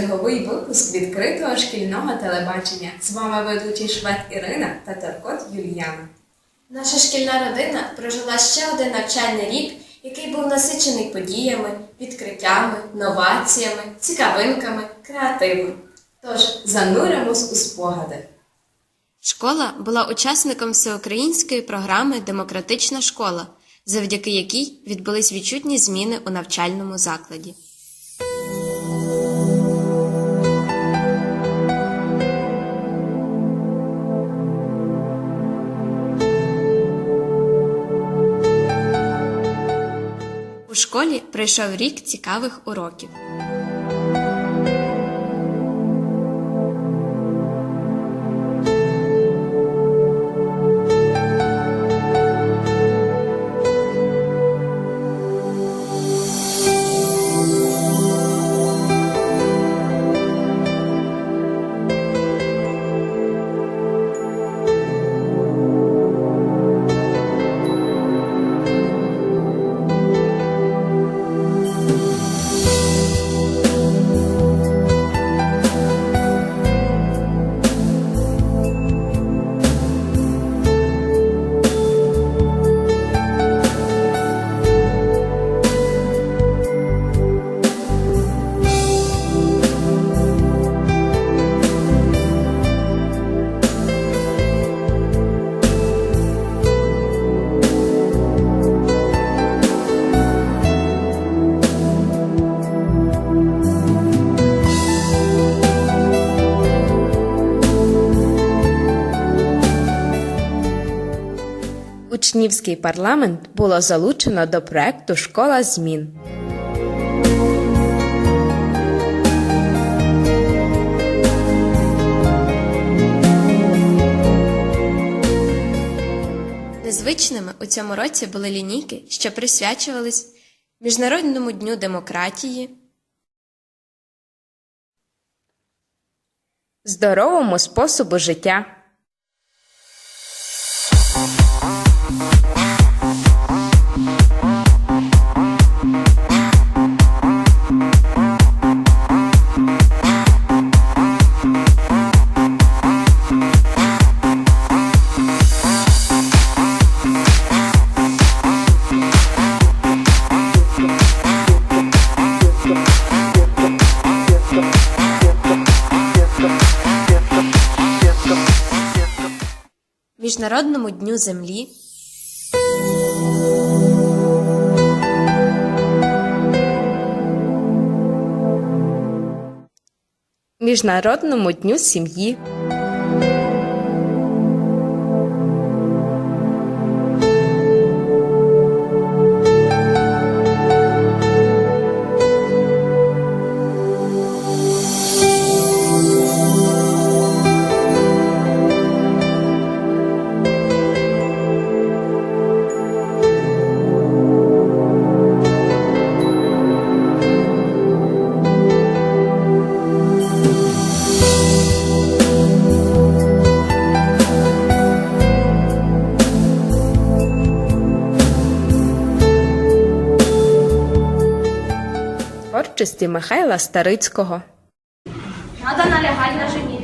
Черговий випуск відкритого шкільного телебачення. З вами ведучий Швед Ірина та Таркот Юліяна. Наша шкільна родина прожила ще один навчальний рік, який був насичений подіями, відкриттями, новаціями, цікавинками, креативом. Тож зануримось у спогади. Школа була учасником всеукраїнської програми Демократична школа, завдяки якій відбулись відчутні зміни у навчальному закладі. Школі пройшов рік цікавих уроків. Учнівський парламент було залучено до проекту Школа змін. Незвичними у цьому році були лінійки, що присвячувались Міжнародному дню демократії, Здоровому способу життя. Міжнародному дню землі, Міжнародному дню сім'ї. Творчості Михайла Старицького. Надо налягать на жене.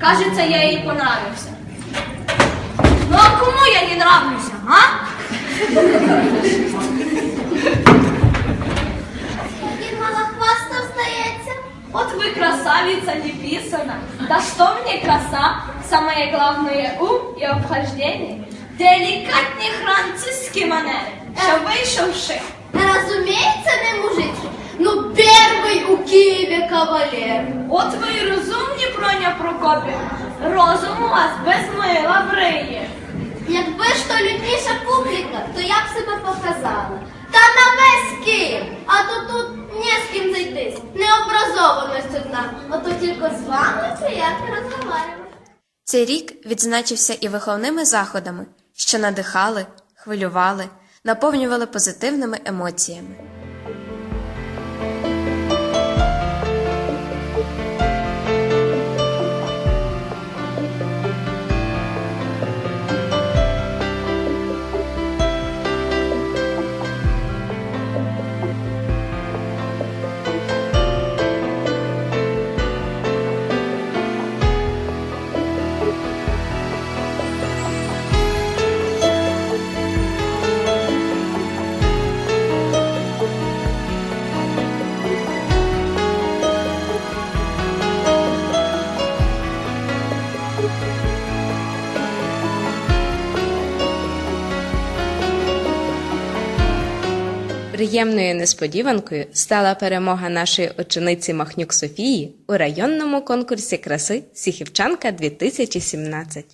Кажется, я ей понравился. Ну а кому я не нравлюсь, а? І малохвастов здається. Вот вы красавица не писана. Да что мне краса? Самое главное ум и обхождение. Делікатні французькі манери, що вийшовши. Разумеется, не мужики. Ну, первый у Киеве кавалер. От ви й розумні, Проня Прокопівна. Розум у вас без мила бриє. Якби ж то людніша публіка, то я б себе показала. Та на весь Київ, а то тут не з ким зайтись. Необразованість одна. Ото тільки з вами приятно розмовляємо. Цей рік відзначився і виховними заходами, що надихали, хвилювали, наповнювали позитивними емоціями. Приємною несподіванкою стала перемога нашої учениці Махнюк Софії у районному конкурсі краси Сіхівчанка 2017.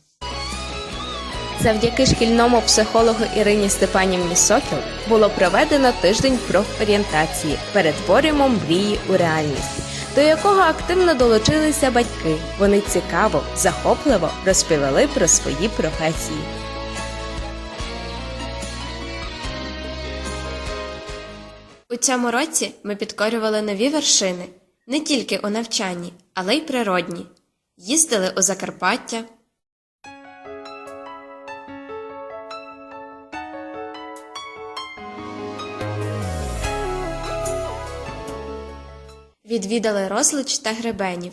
Завдяки шкільному психологу Ірині Степанівні Сокіл було проведено тиждень профорієнтації Перетворюємо мрії у реальність, до якого активно долучилися батьки. Вони цікаво, захопливо розповіли про свої професії. У цьому році ми підкорювали нові вершини не тільки у навчанні, але й природні. Їздили у Закарпаття, відвідали Розлич та Гребенів.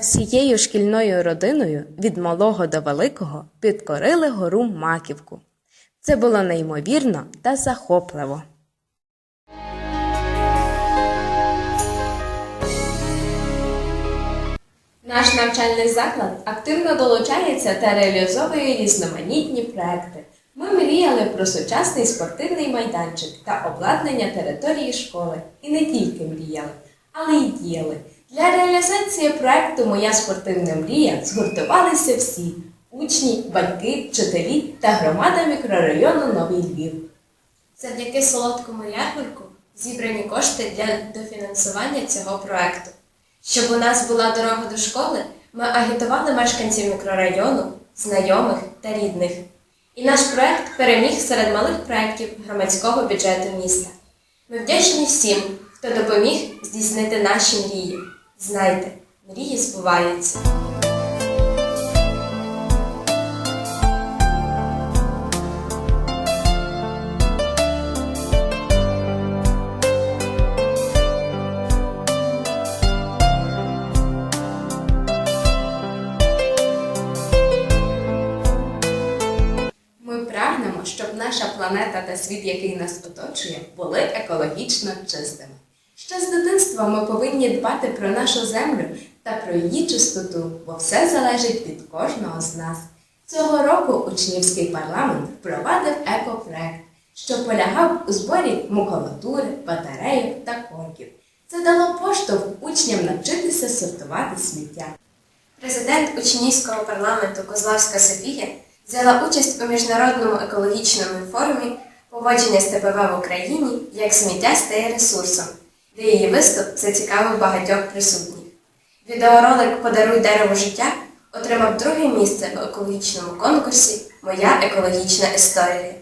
Всією шкільною родиною від малого до великого підкорили гору Маківку. Це було неймовірно та захопливо. Наш навчальний заклад активно долучається та реалізовує різноманітні проекти. Ми мріяли про сучасний спортивний майданчик та обладнання території школи. І не тільки мріяли, але й діяли. Для реалізації проекту Моя спортивна мрія згуртувалися всі учні, батьки, вчителі та громада мікрорайону Новий Львів. Завдяки солодкому ярмарку зібрані кошти для дофінансування цього проекту. Щоб у нас була дорога до школи, ми агітували мешканців мікрорайону, знайомих та рідних. І наш проект переміг серед малих проєктів громадського бюджету міста. Ми вдячні всім, хто допоміг здійснити наші мрії. Знайте, мрії збуваються. Ми прагнемо, щоб наша планета та світ, який нас оточує, були екологічно чистими. Ще з дитинства ми повинні дбати про нашу землю та про її чистоту, бо все залежить від кожного з нас. Цього року учнівський парламент впровадив екопроект, що полягав у зборі макулатури, батарейок та корків. Це дало поштовх учням навчитися сортувати сміття. Президент учнівського парламенту Козлавська Софія взяла участь у міжнародному екологічному форумі поводження з ТПВ в Україні як сміття стає ресурсом, де її виступ зацікавив багатьох присутніх. Відеоролик Подаруй дерево життя отримав друге місце в екологічному конкурсі Моя екологічна історія.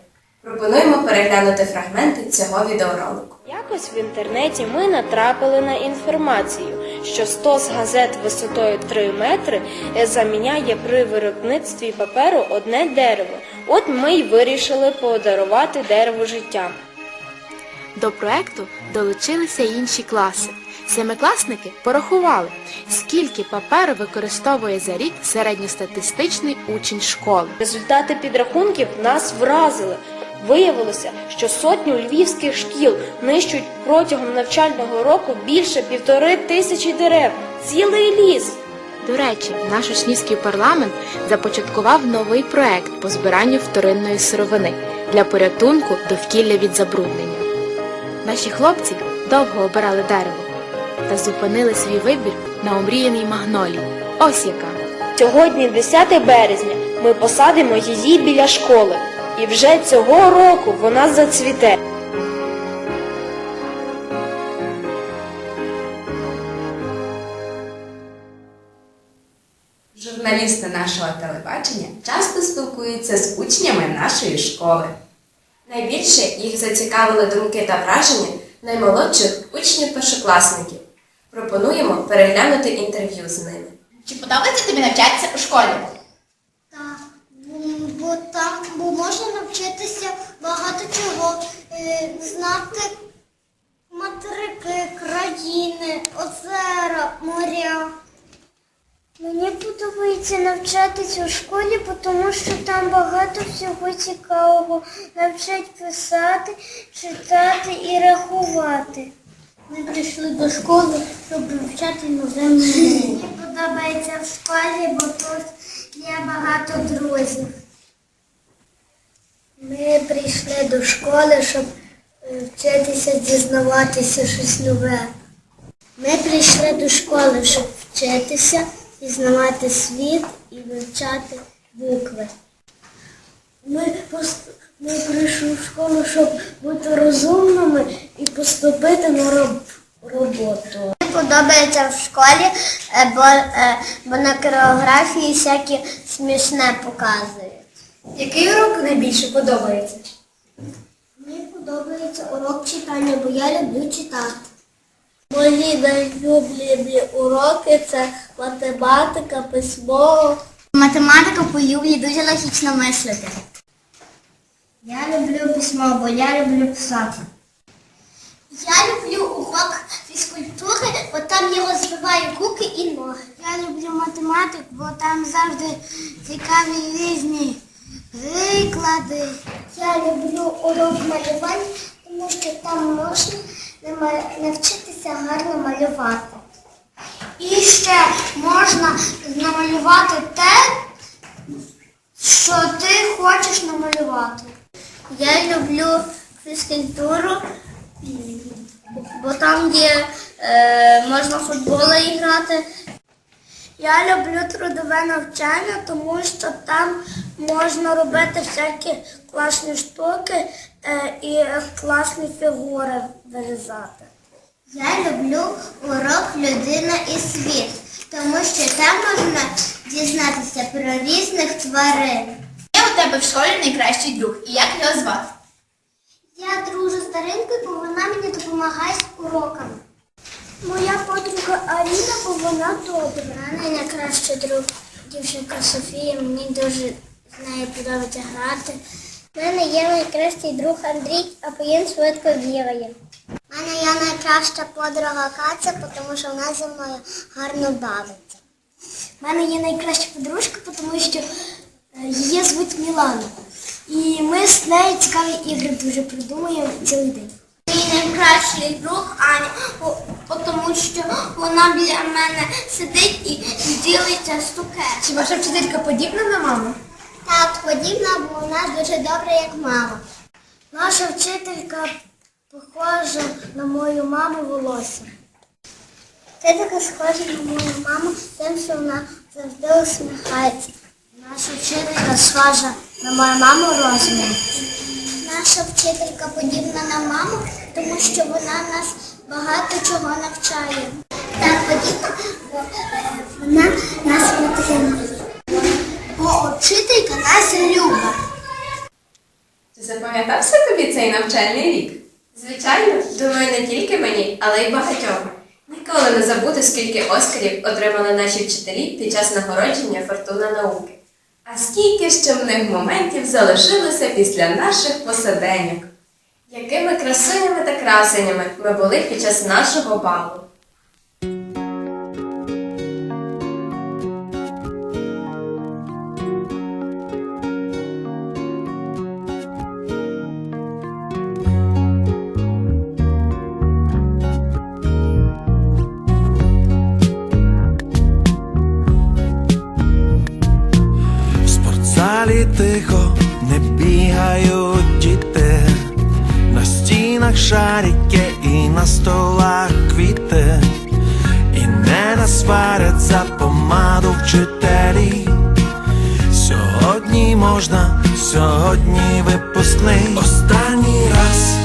Пропонуємо переглянути фрагменти цього відеоролику. Якось в інтернеті ми натрапили на інформацію, що стос газет висотою 3 метри заміняє при виробництві паперу одне дерево. От ми й вирішили подарувати дерево життя. До проекту долучилися інші класи. Семикласники порахували, скільки паперу використовує за рік середньостатистичний учень школи. Результати підрахунків нас вразили. Виявилося, що сотню львівських шкіл нищуть протягом навчального року більше півтори тисячі дерев. Цілий ліс. До речі, наш учнівський парламент започаткував новий проект по збиранню вторинної сировини для порятунку довкілля від забруднення. Наші хлопці довго обирали дерево та зупинили свій вибір на омріяній магнолії. Ось яка. Сьогодні, 10 березня, ми посадимо її біля школи. І вже цього року вона зацвіте. Журналісти нашого телебачення часто спілкуються з учнями нашої школи. Найбільше їх зацікавили думки та враження наймолодших учнів-першокласників. Пропонуємо переглянути інтерв'ю з ними. Чи подобається тобі навчатися у школі? Так, бо- там бо можна навчитися багато чого, е, знати материки, країни, озера, моря. Мені подобається навчатися у школі, тому що там багато всього цікавого. Навчать писати, читати і рахувати. Ми прийшли до школи, щоб вивчати іноземну мову. Мені подобається в школі, бо тут є багато друзів. Ми прийшли до школи, щоб е, вчитися дізнаватися щось нове. Ми прийшли до школи, щоб вчитися, пізнавати світ і вивчати букви. Ми, пост... ми прийшли в школу, щоб бути розумними і поступити на роб... роботу. Мені подобається в школі, е, бо, е, бо на кореографії всякі смішне показують. Який урок найбільше подобається? Мені подобається урок читання, бо я люблю читати. Мої найлюблені уроки це математика, письмо. Математика полюблю дуже логічно мислити. Я люблю письмо, бо я люблю писати. Я люблю урок фізкультури, бо там я розвиваю руки і ноги. Я люблю математику, бо там завжди цікаві різні приклади. Я люблю урок малювання, тому що там можна нама- навчитися гарно малювати. І ще можна намалювати те, що ти хочеш намалювати. Я люблю фізкультуру, бо там є е, можна в футбол грати. Я люблю трудове навчання, тому що там можна робити всякі класні штуки е, і класні фігури вирізати. Я люблю урок людина і світ, тому що там можна дізнатися про різних тварин. Є у тебе в школі найкращий друг, і як його звати? Я дружу з Даринкою, бо вона мені допомагає з уроками. Моя подруга Аріна, бо вона добра. У мене найкращий друг дівчинка Софія, мені дуже з нею подобається грати. У мене є найкращий друг Андрій, а він швидко бігає. У мене є найкраща подруга Катя, тому що вона зі мною гарно бавиться. У мене є найкраща подружка, тому що е, її звуть Мілана. І ми з нею цікаві ігри дуже придумуємо цілий день. Мій найкращий друг Аня, тому що вона біля мене сидить і ділиться цукерками. Чи ваша вчителька подібна на маму? Так, подібна, бо вона дуже добра, як мама. Наша вчителька похожа на мою маму волосся. Вчителька схожа на мою маму, тим, що вона завжди усміхається. Наша вчителька схожа на мою маму розумом. Наша вчителька подібна на маму, тому що вона нас багато чого навчає. Так, подібна, бо вона нас підтримує. Бо нас любить. Чи запам'ятався тобі цей навчальний рік? Звичайно, думаю, не тільки мені, але й багатьом. Ніколи не забуду, скільки оскарів отримали наші вчителі під час нагородження Фортуна науки. А скільки ще в них моментів залишилося після наших посиденьок. Якими красунями та красенями ми були під час нашого балу. Шарики і на столах квіти, і не насварять за помаду вчителі. Сьогодні можна, сьогодні випускний. Останній раз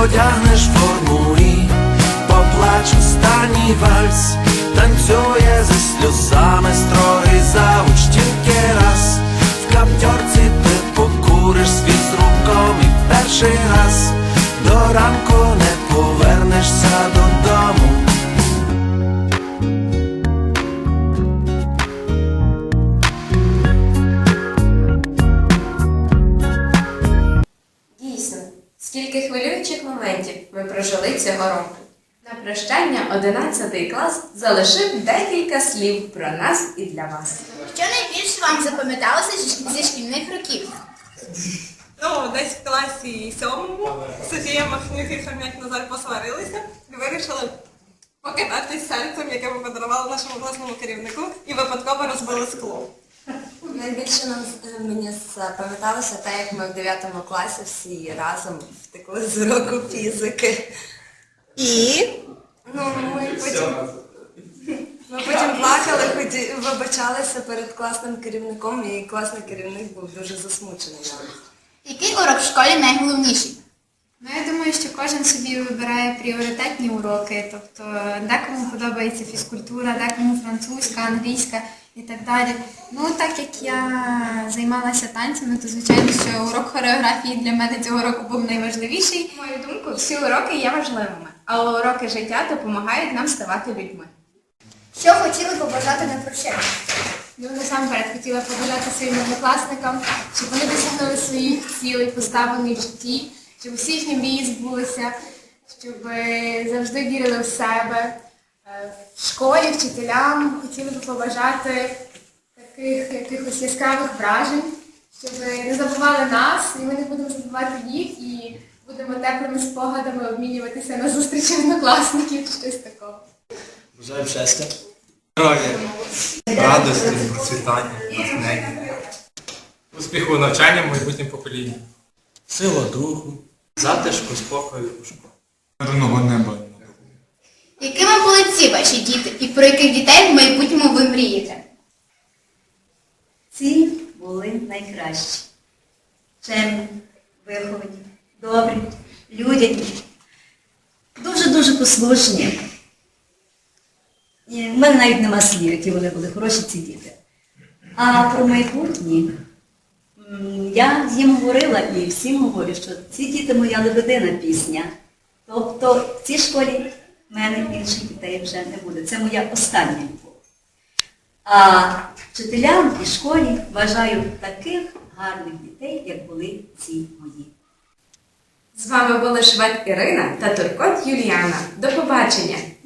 одягнеш форму і поплач останній вальс, танцює зі сльозами строгий завуч тільки раз. В каптьорці ти покуриш свій з руком і перший раз до ранку не повернешся додому. Дійсно, скільки хвилюючих моментів ми прожили цього року. На прощання 11 клас залишив декілька слів про нас і для вас. Що найбільше вам запам'яталося зі- зі шкільних років? Ну, десь в класі сьомому Софія Махнюк і Хом'як Назар посварилися і вирішили покидатись серцем, яке ви подарували нашому класному керівнику, і випадково розбили скло. Найбільше нам е, мені запам'яталося те, як ми в 9 класі всі разом втекли з уроку фізики. І ну, ми потім, ми потім плакали, ході, вибачалися перед класним керівником, і класний керівник був дуже засмучений. Який урок в школі найголовніший? Ну, я думаю, що кожен собі вибирає пріоритетні уроки. Тобто декому подобається фізкультура, декому французька, англійська і так далі. Ну, так як я займалася танцями, то звичайно, що урок хореографії для мене цього року був найважливіший. На мою думку, всі уроки є важливими, але уроки життя допомагають нам ставати людьми. Що хотіли побажати на прощання? Ну, насамперед хотіла побажати своїм однокласникам, щоб вони досягнули своїх цілей, поставлених в житті, щоб усі їхні мрії збулися, щоб е, завжди вірили в себе. Е, В школі, вчителям хотіли би побажати таких якихось яскравих вражень, щоб не забували нас, і ми не будемо забувати їх, і будемо теплими спогадами обмінюватися на зустрічі однокласників, щось такого. Бажаю щастя. Здоров'я, радості, процвітання, натхнення. Успіху у навчанні в майбутнім поколінні. Сила духу, затишку, спокою у школі. Мирного неба. Якими були ці ваші діти і про яких дітей в майбутньому ви мрієте? Ці були найкращі. Чемні, виховані, добрі, людяні, дуже-дуже послушні. В мене навіть нема слів, які вони були хороші ці діти. А про майбутнє я їм говорила і всім говорю, що ці діти моя лебедина пісня. Тобто в цій школі в мене інших дітей вже не буде. Це моя остання любов. А вчителям і школі бажаю таких гарних дітей, як були ці мої. З вами були Швед Ірина та Туркот Юліана. До побачення!